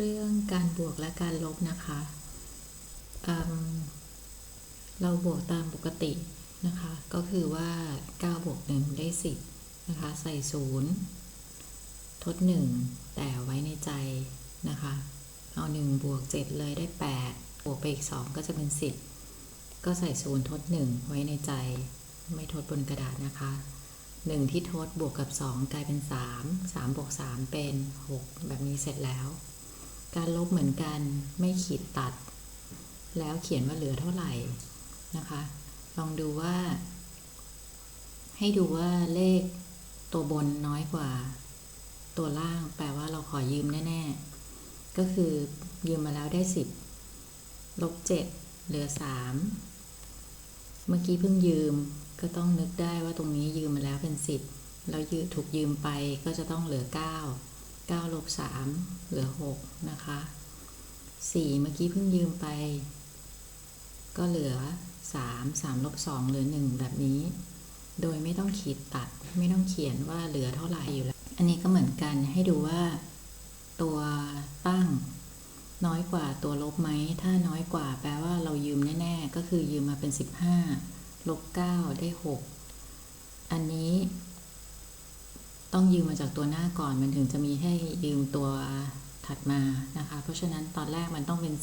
เรื่องการบวกและการลบนะคะอืมเราบวกตามปกตินะคะ ก็คือว่า 9 บวก 1 ได้ 10 นะคะ ใส่ 0 ทด 1 แต่ไว้ในใจนะคะ เอา 1 บวก 7 เลยได้ 8 บวกไปอีก 2 ก็จะเป็น 10 ก็ใส่ 0 ทด 1 ไว้ในใจ ไม่ทดบนกระดาษนะคะ 1 ที่ทดบวกกับ 2 กลายเป็น 3 3 บวก 3 เป็น 6 แบบนี้เสร็จแล้ว การลบเหมือนกันไม่ขีดตัด แล้วเขียนว่าเหลือเท่าไหร่นะคะ ลองดูว่า ให้ดูว่าเลขตัวบนน้อยกว่า ตัวล่างแปลว่าเราขอยืมแน่ๆ ก็คือยืมมาแล้วได้ 10ลบ7เหลือ 3 เมื่อกี้เพิ่งยืมก็ต้องนึกได้ว่าตรงนี้ยืมมาแล้วเป็น 10 แล้วยืถูกยืมไปก็จะต้องเหลือ 9 9ลบ3เหลือ 6 นะคะ 4 เมื่อกี้เพิ่งยืมไป ก็เหลือ 3 3ลบ2เหลือ 1 แบบนี้ โดยไม่ต้องขีดตัด ไม่ต้องเขียนว่าเหลือเท่าไหร่อยู่แล้ว อันนี้ก็เหมือนกันให้ดูว่า ตัวตั้ง น้อยกว่าตัวลบไหม ถ้าน้อยกว่าแปลว่าเรายืมแน่ ๆ ก็คือยืมมาเป็น 15 ลบ 9 ได้ 6 อันนี้ ต้องยืมมาจากตัวหน้าก่อน มันถึงจะมีให้ยืมตัวถัดมานะคะ เพราะฉะนั้นตอนแรกมันต้องเป็น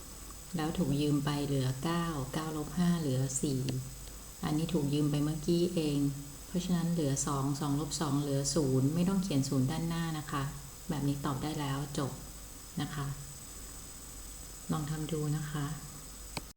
10 แล้วถูกยืมไปเหลือ 9 9ลบ5เหลือ 4 อันนี้ถูกยืมไปเมื่อกี้เอง เพราะฉะนั้นเหลือ 2 2ลบ2เหลือ 0 ไม่ต้องเขียน 0 ด้านหน้านะคะ แบบนี้ตอบได้แล้วจบนะคะ ลองทำดูนะคะ